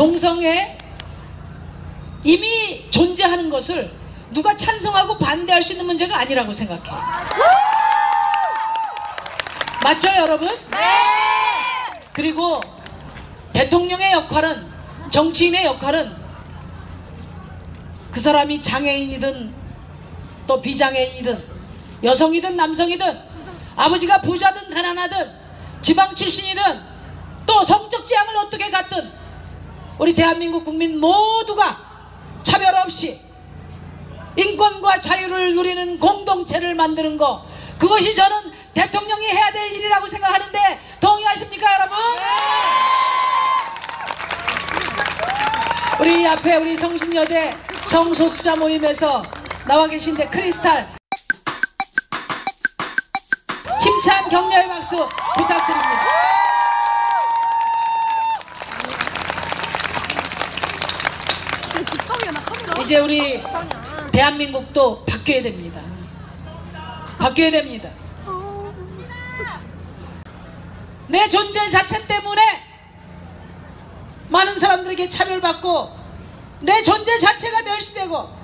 동성애 이미 존재하는 것을 누가 찬성하고 반대할 수 있는 문제가 아니라고 생각해요. 맞죠, 여러분? 네! 그리고 대통령의 역할은, 정치인의 역할은 그 사람이 장애인이든 또 비장애인이든 여성이든 남성이든 아버지가 부자든 가난하든 지방 출신이든 또 성적 지향을 어떻게 우리 대한민국 국민 모두가 차별 없이 인권과 자유를 누리는 공동체를 만드는 거 그것이 저는 대통령이 해야 될 일이라고 생각하는데 동의하십니까 여러분? 우리 앞에 우리 성신여대 성소수자 모임에서 나와 계신데 크리스탈 힘찬 격려의 박수 부탁드립니다. 이제 우리 대한민국도 바뀌어야 됩니다. 바뀌어야 됩니다. 내 존재 자체 때문에 많은 사람들에게 차별받고 내 존재 자체가 멸시되고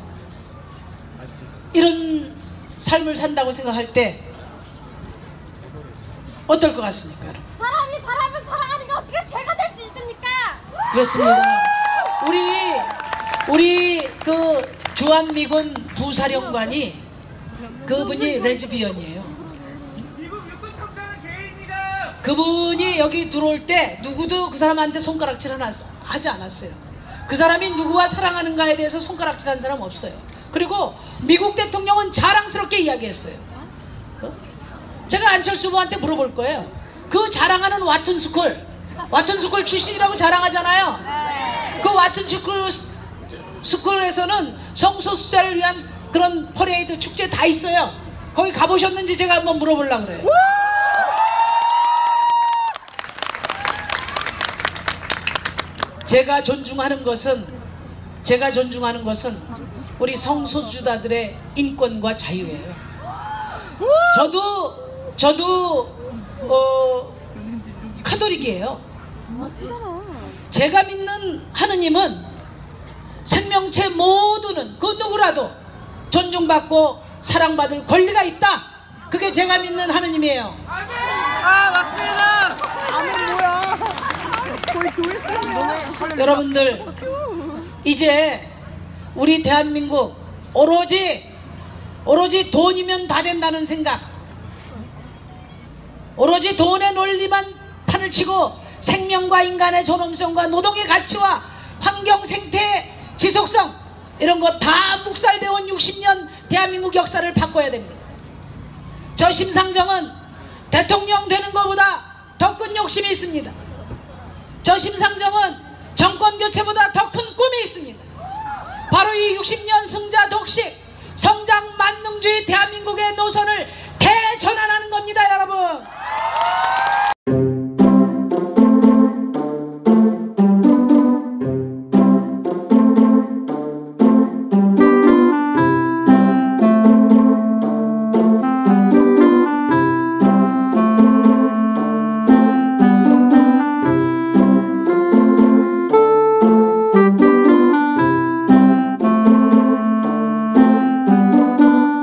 이런 삶을 산다고 생각할 때 어떨 것 같습니까? 여러분? 사람이 사람을 사랑하는 게 어떻게 죄가 될 수 있습니까? 그렇습니다. 우리 우리 그 주한미군 부사령관이 그분이 레즈비언이에요. 그분이 여기 들어올 때 누구도 그 사람한테 손가락질 하나 하지 않았어요. 그 사람이 누구와 사랑하는가에 대해서 손가락질 한 사람 없어요. 그리고 미국 대통령은 자랑스럽게 이야기했어요. 어? 제가 안철수 후보한테 물어볼 거예요. 그 자랑하는 와튼 스쿨, 와튼 스쿨 출신이라고 자랑하잖아요. 그 와튼 스쿨 스쿨에서는 성소수자를 위한 그런 퍼레이드 축제 다 있어요. 거기 가보셨는지 제가 한번 물어보려고 그래요. 제가 존중하는 것은 제가 존중하는 것은 우리 성소수자들의 인권과 자유예요. 저도 저도 어 카톨릭이에요. 제가 믿는 하느님은 생명체 모두는 그 누구라도 존중받고 사랑받을 권리가 있다. 그게 제가 믿는 하느님이에요. 아 맞습니다. 여러분들 이제 우리 대한민국 오로지 오로지 돈이면 다 된다는 생각 오로지 돈의 논리만 판을 치고 생명과 인간의 존엄성과 노동의 가치와 환경 생태 지속성 이런 거 다 묵살되어 온 60년 대한민국 역사를 바꿔야 됩니다 저 심상정은 대통령 되는 것보다 더 큰 욕심이 있습니다 저 심상정은 정권 교체보다 더 큰 꿈이 있습니다. 바로 이 60년 승자 독식 성장 만능주의 대한민국의 노선을